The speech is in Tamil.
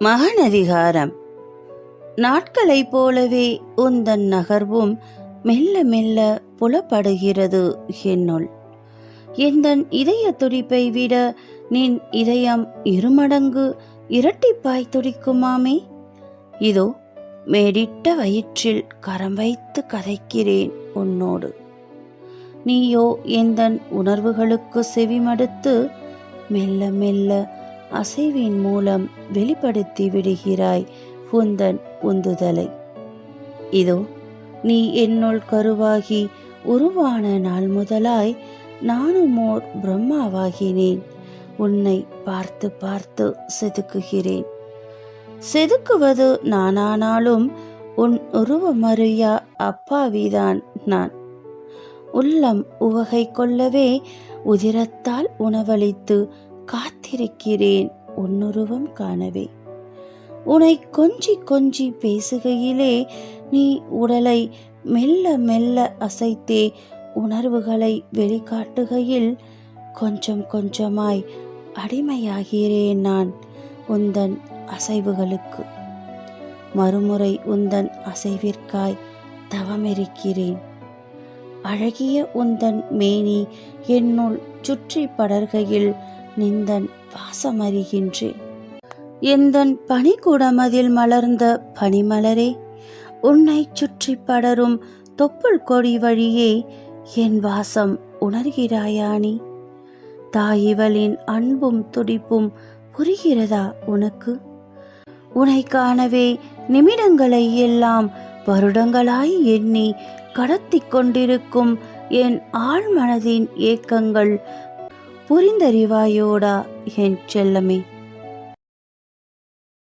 மகனதிகாரம். நாட்களைப் போலவே உந்தன் நகர்வும் மெல்ல மெல்ல புலப்படுகிறது என்னுள். எந்தன் இதய துடிப்பை விட நின் இதயம் இருமடங்கு இரட்டிப்பாய் துடிக்குமாமே. இதோ மேடிட்ட வயிற்றில் கரம் வைத்து கதைக்கிறேன் உன்னோடு. நீயோ எந்தன் உணர்வுகளுக்கு செவிமடுத்து மெல்ல மெல்ல அசைவின் மூலம் வெளிப்படுத்தி விடுகிறாய் உந்தன் உந்துதலை. இதோ நீ என்னுள் கருவாகி உருவான நாள் முதலாய் நானும் ஓர் பிரம்மாவாகினேன். உன்னை பார்த்து பார்த்து செதுக்குகிறேன். செதுக்குவது நானானாலும் உன் உருவமறியா அப்பாவிதான் நான். உள்ளம் உவகை கொள்ளவே உதிரத்தால் உணவளித்து காத்திருக்கிறேன் உன்னுருவம் காணவே. உன்னை கொஞ்சி கொஞ்சி பேசுகையிலே நீ உடலை மெல்ல மெல்ல அசைத்தே உணர்வுகளை வெளிக்காட்டுகையில் கொஞ்சம் கொஞ்சமாய் அடிமையாகிறேன் நான் உந்தன் அசைவுகளுக்கு. மறுமுறை உந்தன் அசைவிற்காய் தவமிருக்கிறேன். அழகிய உந்தன் மேனி என்னுள் சுற்றி படர்கையில் நிந்தன் வாசமறிகின்றேன் எந்தன் பனிக்கூடமதில் மலர்ந்த பனிமலரே உன்னை சுற்றி படரும் தொப்புள் கொடி வழியே என் வாசம் உணர்கிறாயானி. தாயிவளின் அன்பும் துடிப்பும் புரிகிறதா உனக்கு? உனை காணவே நிமிடங்களை எல்லாம் வருடங்களாய் எண்ணி கடத்தி கொண்டிருக்கும் என் ஆழ்மனதின் ஏக்கங்கள் புரிந்தறிவாயோடா என் செல்லமே.